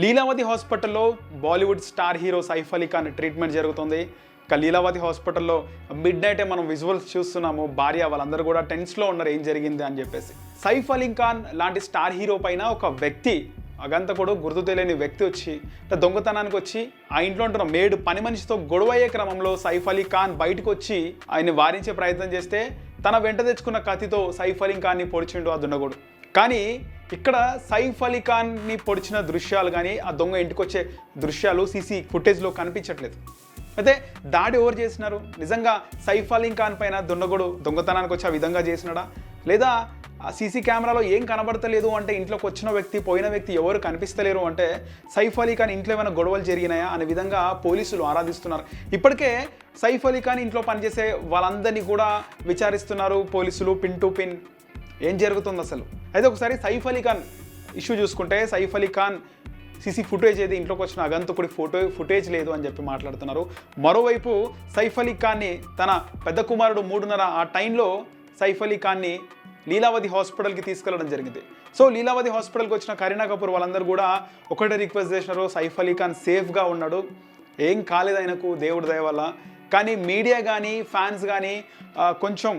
లీలావతి హాస్పిటల్లో Bollywood star hero Saif Ali Khan treatment జరుగుతుంది. ఇక లీలావతి హాస్పిటల్లో మిడ్ నైటే మనం విజువల్స్ చూస్తున్నాము. భార్య వాళ్ళందరూ కూడా టెన్స్లో ఉన్నారు ఏం జరిగింది అని చెప్పేసి. సైఫ్ అలీ ఖాన్ లాంటి స్టార్ హీరో పైన ఒక వ్యక్తి అగంతకుడు గుర్తు తెలియని వ్యక్తి వచ్చి దొంగతనానికి వచ్చి ఆ ఇంట్లో ఉంటున్న మేడు పని మనిషితో గొడవయ్యే క్రమంలో సైఫ్ అలీ ఖాన్ బయటకు వచ్చి ఆయన్ని వారించే ప్రయత్నం చేస్తే తన వెంట తెచ్చుకున్న కత్తితో సైఫ్ అలీ ఖాన్ని పొడిచిండు ఆ దుండగుడు. కానీ ఇక్కడ సైఫ్ అలీ ఖాన్ని పొడిచిన దృశ్యాలు కానీ ఆ దొంగ ఇంటికి వచ్చే దృశ్యాలు సీసీ ఫుటేజ్లో కనిపించట్లేదు. అయితే దాడి ఎవరు చేసినారు? నిజంగా సైఫ్ అలీ ఖాన్ పైన దొండగుడు దొంగతనానికి వచ్చి ఆ విధంగా చేసినాడా? లేదా ఆ సీసీ కెమెరాలో ఏం కనబడతలేదు అంటే ఇంట్లోకి వచ్చిన వ్యక్తి పోయిన వ్యక్తి ఎవరు కనిపిస్తలేరు అంటే సైఫ్ అలీ ఖాన్ ఇంట్లో ఏమైనా గొడవలు జరిగినాయా అనే విధంగా పోలీసులు ఆరాధిస్తున్నారు. ఇప్పటికే సైఫ్ అలీ ఖాన్ ఇంట్లో పనిచేసే వాళ్ళందరినీ కూడా విచారిస్తున్నారు పోలీసులు పిన్ టు పిన్. ఏం జరుగుతుంది అసలు అయితే ఒకసారి సైఫ్ అలీ ఖాన్ ఇష్యూ చూసుకుంటే సైఫ్ అలీ ఖాన్ సీసీ ఫుటేజ్ ఏది? ఇంట్లోకి వచ్చిన అగంతకుడి ఫోటో ఫుటేజ్ లేదు అని చెప్పి మాట్లాడుతున్నారు. మరోవైపు సైఫ్ అలీ ఖాన్ని తన పెద్ద కుమారుడు మూడున్నర ఆ టైంలో సైఫ్ అలీ ఖాన్ని లీలావతి హాస్పిటల్కి తీసుకెళ్ళడం జరిగింది. సో లీలావతి హాస్పిటల్కి వచ్చిన కరీనా కపూర్ వాళ్ళందరూ కూడా ఒకటే రిక్వెస్ట్ చేసినారు సైఫ్ అలీ ఖాన్ సేఫ్గా ఉన్నాడు. ఏం కాలేదు ఆయనకు దేవుడి దయ వల్ల. కానీ మీడియా కానీ ఫ్యాన్స్ కానీ కొంచెం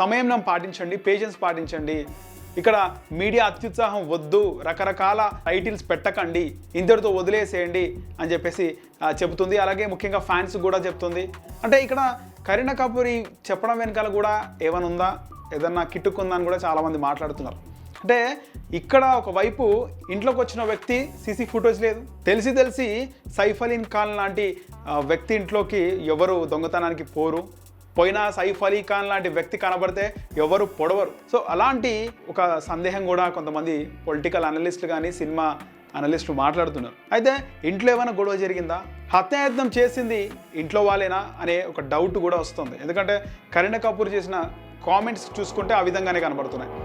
సమయం పాటించండి పేషెన్స్ పాటించండి. ఇక్కడ మీడియా అత్యుత్సాహం వద్దు రకరకాల టైటిల్స్ పెట్టకండి ఇద్దరితో వదిలేసేయండి అని చెప్పేసి చెబుతుంది. అలాగే ముఖ్యంగా ఫ్యాన్స్ కూడా చెప్తుంది. అంటే ఇక్కడ కరీనా కపూర్ చెప్పడం వెనకాల కూడా ఏమైనా ఉందా? ఏదన్నా కిట్టుకుందా అని కూడా చాలామంది మాట్లాడుతున్నారు. అంటే ఇక్కడ ఒకవైపు ఇంట్లోకి వచ్చిన వ్యక్తి సీసీ ఫుటేజ్ లేదు. తెలిసి తెలిసి సైఫ్ అలీన్ ఖాన్ లాంటి వ్యక్తి ఇంట్లోకి ఎవరు దొంగతనానికి పోరు. పోయినా సైఫ్ అలీ ఖాన్ లాంటి వ్యక్తి కనబడితే ఎవరు పొడవరు. సో అలాంటి ఒక సందేహం కూడా కొంతమంది పొలిటికల్ అనలిస్టులు కానీ సినిమా అనలిస్టులు మాట్లాడుతున్నారు. అయితే ఇంట్లో ఏమైనా గొడవ జరిగిందా? హత్యాయత్నం చేసింది ఇంట్లో వాళ్ళేనా? అనే ఒక డౌట్ కూడా వస్తుంది. ఎందుకంటే కరీనా కపూర్ చేసిన కామెంట్స్ చూసుకుంటే ఆ విధంగానే కనబడుతున్నాయి.